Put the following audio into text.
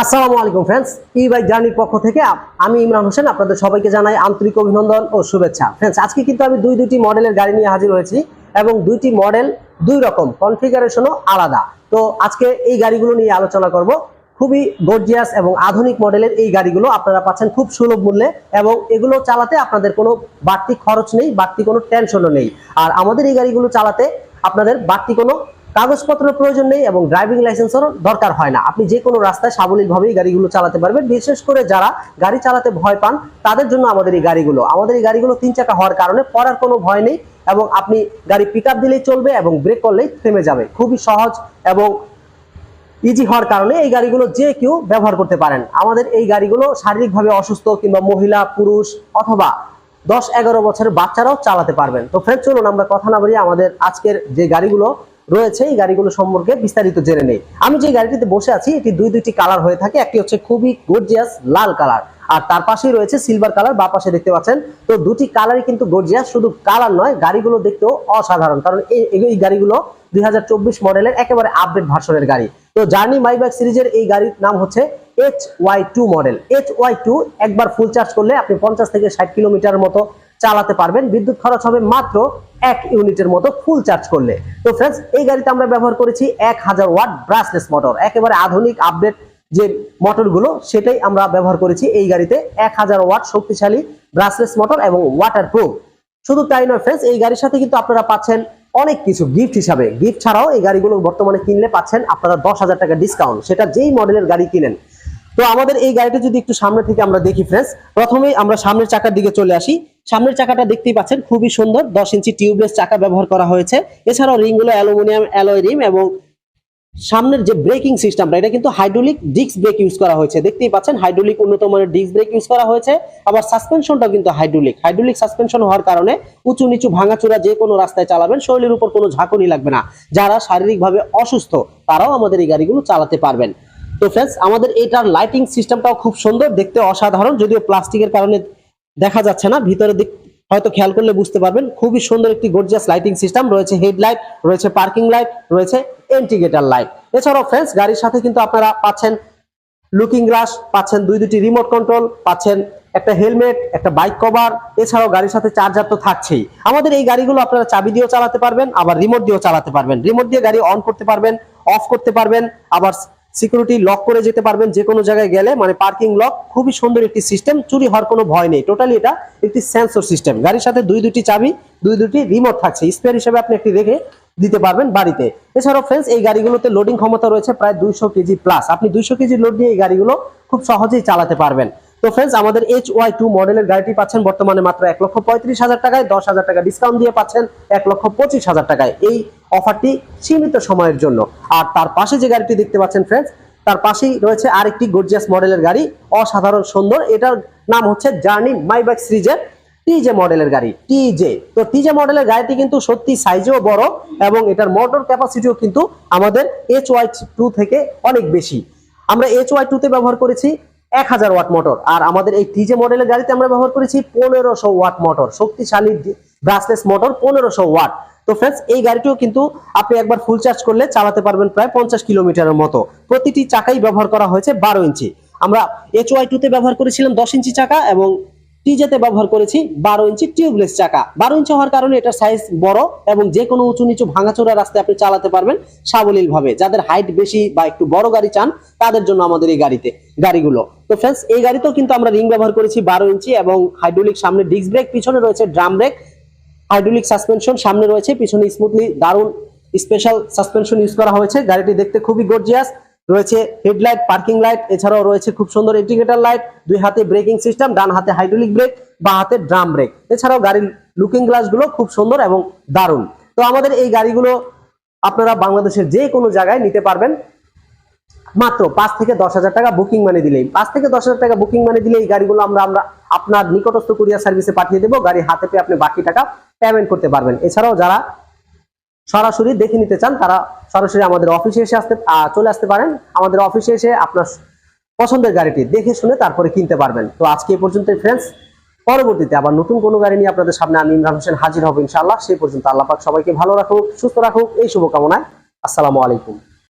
আসসালামু আলাইকুম ফ্রেন্ডস ই বাইক জার্নির পক্ষ থেকে আমি ইমরান হোসেন, আপনাদের সবাইকে জানাই আন্তরিক অভিনন্দন ও শুভেচ্ছা। ফ্রেন্ডস আজকে কিন্তু আমি দুই দুইটি মডেলের গাড়ি নিয়ে হাজির হয়েছি এবং দুইটি মডেল দুই রকম কনফিগারেশনও আলাদা। তো আজকে এই গাড়িগুলো নিয়ে আলোচনা করব। খুবই গর্জিয়াস এবং আধুনিক মডেলের এই গাড়িগুলো আপনারা পাচ্ছেন খুব সুলভ মূল্যে এবং এগুলো চালাতে আপনাদের কোনো বাড়তি খরচ নেই, বাড়তি কোনো টেনশনও নেই। আর আমাদের এই গাড়িগুলো চালাতে আপনাদের বাড়তি কোনো কাগজপত্রের প্রয়োজন নেই এবং ড্রাইভিং লাইসেন্সেরও দরকার হয় না। আপনি যে কোনো রাস্তায় সাবলীলভাবেই গাড়িগুলো চালাতে পারবেন। বিশেষ করে যারা গাড়ি চালাতে ভয় পান, তাদের জন্য আমাদের এই গাড়িগুলো। আমাদের এই গাড়িগুলো তিন চাকা হওয়ার কারণে পড়ার কোনো ভয় নেই এবং আপনি গাড়ি পিক দিলেই চলবে এবং ব্রেক করলেই থেমে যাবে। খুবই সহজ এবং ইজি হওয়ার কারণে এই গাড়িগুলো যে কেউ ব্যবহার করতে পারেন। আমাদের এই গাড়িগুলো শারীরিকভাবে অসুস্থ কিংবা মহিলা, পুরুষ অথবা দশ এগারো বছরের বাচ্চারাও চালাতে পারবেন। তো ফ্রেন্ড চলুন আমরা কথা না বলি আমাদের আজকের যে গাড়িগুলো রয়েছে, এই গাড়িগুলো সম্পর্কে বিস্তারিত জেনে নেই। আমি যে গাড়িটিতে বসে আছি, এটি দুই দুইটি কালার হয়ে থাকে। একটি হচ্ছে খুবই গর্জিয়াস লাল কালার, আর তার পাশেই রয়েছে সিলভার কালার, বা পাশে দেখতে পাচ্ছেন। তো দুটি কালারই কিন্তু গর্জিয়াস শুধু কালার নয়, গাড়িগুলো দেখতেও অসাধারণ। কারণ এই গাড়িগুলো দুই হাজার চব্বিশ মডেলের একেবারে আপডেট ভার্সনের গাড়ি। তো জার্নি মাই বাইক সিরিজের এই গাড়ির নাম হচ্ছে H Y two model H Y two একবার ফুল চার্জ করলে আপনি পঞ্চাশ থেকে ষাট কিলোমিটার মতো চালাতে পারবেন। বিদ্যুৎ খরচ হবে মাত্র এক ইউনিটের মতো ফুল চার্জ করলে। তো ফ্রেন্ডস এই গাড়িতে আমরা ব্যবহার করেছি এক হাজার ওয়াট ব্রাশলেস মোটর একেবারে আধুনিক আপডেট যে মোটরগুলো সেটাই আমরা ব্যবহার করেছি এই গাড়িতে। এক হাজার ওয়াট শক্তিশালী ব্রাশলেস মোটর এবং ওয়াটার প্রুফ শুধু তাই নয় ফ্রেন্ডস এই গাড়ির সাথে কিন্তু আপনারা পাচ্ছেন অনেক কিছু গিফট হিসাবে। গিফট ছাড়াও এই গাড়িগুলো বর্তমানে কিনলে পাচ্ছেন আপনারা দশ হাজার টাকা ডিসকাউন্ট সেটা যেই মডেলের গাড়ি কিনেন। তো আমাদের এই গাড়িটা যদি একটু সামনে থেকে আমরা দেখি ফ্রেন্ডস প্রথমেই আমরা সামনের চাকার দিকে চলে আসি। সামনের চাকাটা দেখতেই পাচ্ছেন, খুবই সুন্দর। দশ ইঞ্চি টিউবলেস চাকা ব্যবহার করা হয়েছে। এছাড়াও রিংগুলো অ্যালুমিনিয়াম, অ্যালয় রিম এবং সামনের যে ব্রেকিং সিস্টেমটা এটা কিন্তু হাইড্রোলিক ডিস্ক ব্রেক ইউজ করা হয়েছে। দেখতেই পাচ্ছেন হাইড্রোলিক উন্নত মানের ডিস্ক ব্রেক ইউজ করা হয়েছে। আবার সাসপেনশনটাও কিন্তু হাইড্রোলিক হাইড্রোলিক সাসপেনশন হওয়ার কারণে উঁচু নিচু ভাঙাচোরা যে কোনো রাস্তায় চালাবেন, শরীরের উপর কোনো ঝাঁকুনি লাগবে না। যারা শারীরিকভাবে অসুস্থ, তারাও আমাদের এই গাড়িগুলো চালাতে পারবেন। তো ফ্রেন্ডস আমাদের এটার লাইটিং সিস্টেমটাও খুব সুন্দর, দেখতে অসাধারণ, যদিও প্লাস্টিকের কারণে দেখা যাচ্ছে না। ভিতরের দিক হয়তো খেয়াল করলে বুঝতে পারবেন। খুবই সুন্দর একটি গর্জিয়াস লাইটিং সিস্টেম রয়েছে। হেডলাইট রয়েছে পার্কিং লাইট রয়েছে ইন্ডিকেটর লাইট এছাড়াও ফ্রেন্ডস গাড়ির সাথে কিন্তু আপনারা পাচ্ছেন লুকিং গ্লাস পাচ্ছেন দুই দুটি রিমোট কন্ট্রোল পাচ্ছেন একটা হেলমেট একটা বাইক কভার এছাড়াও গাড়ির সাথে চার্জার তো থাকছেই। আমাদের এই গাড়িগুলো আপনারা চাবি দিয়েও চালাতে পারবেন, আবার রিমোট দিয়েও চালাতে পারবেন। রিমোট দিয়ে গাড়ি অন করতে পারবেন অফ করতে পারবেন, আবার সিকিউরিটি লক করে যেতে পারবেন যে কোনো জায়গায় গেলে মানে পার্কিং লক খুবই সুন্দর একটি সিস্টেম চুরি হওয়ার কোনো ভয় নেই। টোটালি এটা একটি সেন্সর সিস্টেম গাড়ির সাথে দুই দুটি চাবি, দুই দুটি রিমোট থাকছে। স্পেয়ার হিসেবে আপনি একটি রেখে দিতে পারবেন বাড়িতে। এছাড়াও ফ্রেন্ডস এই গাড়িগুলোতে লোডিং ক্ষমতা রয়েছে প্রায় দুইশো কেজি প্লাস আপনি দুইশো কেজি লোড নিয়ে এই গাড়িগুলো খুব সহজেই চালাতে পারবেন। তো ফ্রেন্ডস আমাদের এইচ ওয়াই টু মডেলের গাড়িটি পাচ্ছেন বর্তমানে মাত্র এক লক্ষ পঁয়ত্রিশ হাজার টাকায়, দশ হাজার টাকা ডিসকাউন্ট দিয়ে পাচ্ছেন এক লক্ষ পঁচিশ হাজার টাকায়। এই অফারটি সীমিত সময়ের জন্য। আর তার পাশে যে গাড়িটি দেখতে পাচ্ছেন ফ্রেন্ডস তার পাশেই রয়েছে আরেকটি গর্জিয়াস মডেলের গাড়ি, অসাধারণ সুন্দর। এটার নাম হচ্ছে জার্নি মাই বাইক সিরিজের টিজে মডেলের গাড়ি টিজে তো টিজে মডেলের গাড়িটি কিন্তু সত্যি সাইজেও বড় এবং এটার মোটর ক্যাপাসিটিও কিন্তু আমাদের এইচ ওয়াই টু থেকে অনেক বেশি। আমরা এইচ ওয়াই টুতে ব্যবহার করেছি এক হাজার ওয়াট মোটর। আর আমাদের এই টিজে মডেলের গাড়িতে আমরা ব্যবহার করেছি পনেরোশো ওয়াট মোটর, শক্তিশালী ব্রাসলেস মোটর পনেরোশো ওয়াট। তো ফ্রেন্ডস এই গাড়িটিও কিন্তু আপনি একবার ফুল চার্জ করলে চালাতে পারবেন প্রায় পঞ্চাশ কিলোমিটারের মতো। প্রতিটি চাকাই ব্যবহার করা হয়েছে বারো ইঞ্চি। আমরা এইচ ওয়াই টুতে ব্যবহার করেছিলাম দশ ইঞ্চি চাকা এবং টিজেতে ব্যবহার করেছি বারো ইঞ্চি টিউবলেস চাকা। বারো ইঞ্চি হওয়ার কারণে এটার সাইজ বড় এবং যে কোনো উঁচু নিচু ভাঙাচোরা রাস্তায় আপনি চালাতে পারবেন সাবলীল ভাবে যাদের হাইট বেশি বা একটু বড় গাড়ি চান, তাদের জন্য আমাদের এই গাড়িতে, গাড়িগুলো। তো ফ্রেন্ডস এই গাড়িতেও কিন্তু আমরা রিং ব্যবহার করেছি বারো ইঞ্চি এবং হাইড্রোলিক সামনে ডিস্ক ব্রেক পিছনে রয়েছে ড্রাম ব্রেক হাইড্রোলিক সাসপেনশন সামনে রয়েছে, পিছনে স্মুথলি দারুণ স্পেশাল সাসপেনশন ইউজ করা হয়েছে। গাড়িটি দেখতে খুবই গর্জিয়াস রয়েছে হেডলাইট পার্কিং লাইট, এছাড়াও রয়েছে খুব সুন্দর ইন্ডিকেটর লাইট দুই হাতে ব্রেকিং সিস্টেম ডান হাতে হাইড্রোলিক ব্রেক বা হাতে ড্রাম ব্রেক এছাড়াও গাড়ির লুকিং গ্লাসগুলো খুব সুন্দর এবং দারুণ। তো আমাদের এই গাড়িগুলো আপনারা বাংলাদেশের যে কোনো জায়গায় নিতে পারবেন। মাত্র পাঁচ থেকে দশ হাজার টাকা বুকিং মানে দিলেই। পাঁচ থেকে দশ হাজার টাকা বুকিং মানে দিলে এই গাড়িগুলো আমরা আমরা আপনার নিকটস্থ কুরিয়ার সার্ভিসে পাঠিয়ে দেবো। গাড়ি হাতে পেয়ে আপনি বাকি টাকা পেমেন্ট করতে পারবেন। এছাড়াও যারা সরাসরি দেখে নিতে চান, তারা সরাসরি আমাদের অফিসে এসে আসতে চলে আসতে পারেন। আমাদের অফিসে এসে আপনার পছন্দের গাড়িটি দেখে শুনে তারপরে কিনতে পারবেন। তো আজকে এই পর্যন্ত ফ্রেন্ডস পরবর্তীতে আবার নতুন কোনো গাড়ি নিয়ে আপনাদের সামনে আমি ইমরান হোসেন হাজির হব ইনশাআল্লাহ। সেই পর্যন্ত আল্লাহ পাক সবাইকে ভালো রাখুক, সুস্থ রাখুক, এই শুভকামনায়। আসসালামু আলাইকুম।